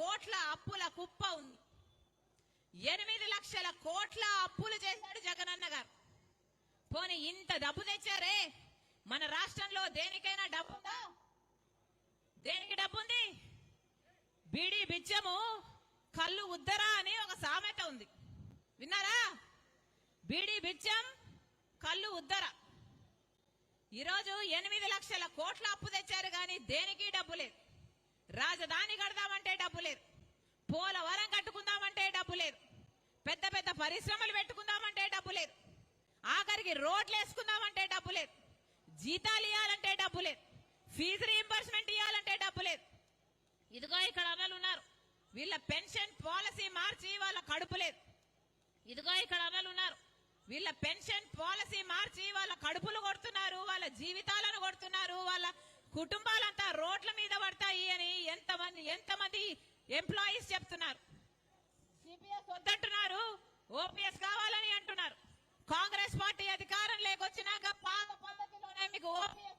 కోట్ల అప్పుల కుప్ప ఉంది. ఎనిమిది లక్షల కోట్ల అప్పులు చేశాడు జగనన్న గారు. పోనీ ఇంత డబ్బు తెచ్చారే? మన రాష్ట్రంలో దేనికైనా డబ్బు ఉందా దేనికి డబ్బు ఉంది బీడీ బిచ్చము కళ్ళు ఉద్దరా అని ఒక సామెత ఉంది. విన్నారా? బీడీ బిచ్చం కళ్ళు ఉద్దర. ఈరోజు ఎనిమిది లక్షల కోట్ల అప్పు తెచ్చారు కానీ దేనికి డబ్బు లేదు? రాజధాని కడదామంటే డబ్బు లేదు. పోలవరం కట్టుకుందామంటే డబ్బు లేదు. పెద్ద పెద్ద పరిశ్రమలు పెట్టుకుందామంటే డబ్బు లేదు. ఆఖరికి రోడ్లు వేసుకుందామంటే డబ్బు లేదు. జీతాలు ఇవ్వాలంటే డబ్బు లేదు. ఫీజు రీఎంబర్స్మెంట్ ఇవ్వాలంటే డబ్బు లేదు. ఇదిగో ఇక్కడ అమలు ఉన్నారు. వీళ్ళ పెన్షన్ పాలసీ మార్చి వాళ్ళ కడుపు లేదు. ఇదిగో ఇక్కడ అమలు ఉన్నారు. వీళ్ళ పెన్షన్ పాలసీ మార్చి వాళ్ళ కడుపులు కొడుతున్నారు వాళ్ళ జీవితాలను కొడుతున్నారు వాళ్ళ కుటుంబాలంతా రోడ్ల మీద పడుతున్నారు. ఎంతమంది ఎంప్లాయీస్ చెప్తున్నారు? సిపిఎస్ వద్దంటున్నారు ఓపీఎస్ కావాలని అంటున్నారు. కాంగ్రెస్ పార్టీ అధికారం లేకొచ్చినాక పాత పద్ధతిలోనే మీకు ఓపీఎస్